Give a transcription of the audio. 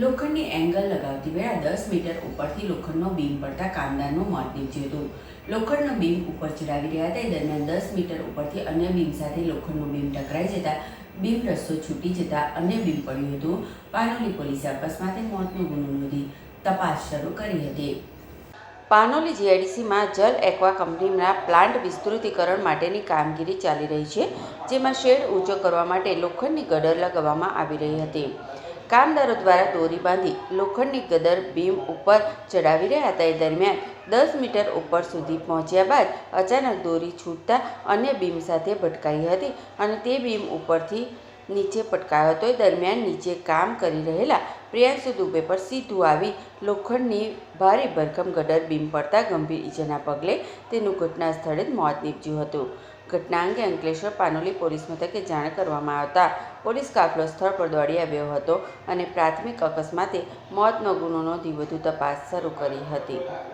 લોખંડની એંગલ લગાવતી વેળા દસ મીટર ઉપરથી લોખંડનો બીમ પડતા કામદારનું મોત નીપજ્યું હતું લોખંડનો બીમ ઉપર ચડાવી રહ્યા હતા. દરમિયાન દસ મીટર ઉપરથી અન્ય બીમ સાથે લોખંડનું બીમ ટકરાઈ જતા બીમ રસ્તો છૂટી જતા અન્ય બીમ પડ્યું હતું. પાનોલી પોલીસે અકસ્માતે મોતનો ગુનો નોંધી તપાસ શરૂ કરી હતી. પાનોલી જીઆઈડીસીમાં જલ એક્વા કંપનીના પ્લાન્ટ વિસ્તૃતીકરણ માટેની કામગીરી ચાલી રહી છે, જેમાં શેડ ઊંચો કરવા માટે લોખંડની ગડર લગાવવામાં આવી રહી હતી. કામદારો દ્વારા દોરી બાંધી લોખંડની ગદર બીમ ઉપર ચડાવી રહ્યા હતા. એ દરમિયાન દસ મીટર ઉપર સુધી પહોંચ્યા બાદ અચાનક દોરી છૂટતા અન્ય બીમ સાથે ભટકાઈ હતી અને તે બીમ ઉપરથી નીચે પટકાયો હતો એ દરમિયાન નીચે કામ કરી રહેલા પ્રિયાંશુ દુબે પર સીધું આવી લોખંડની ભારે ભરખમ ગડર બીમ પડતા ગંભીર ઈજાના પગલે તેનું ઘટના સ્થળે જ મોત નીપજ્યું હતું. ઘટના અંગે અંકલેશ્વર પાનોલી પોલીસ મથકે જાણ કરવામાં આવતા પોલીસ કાફલો સ્થળ પર દોડી આવ્યો હતો અને પ્રાથમિક અકસ્માતે મોતનો ગુનો નોંધી વધુ તપાસ શરૂ કરી હતી.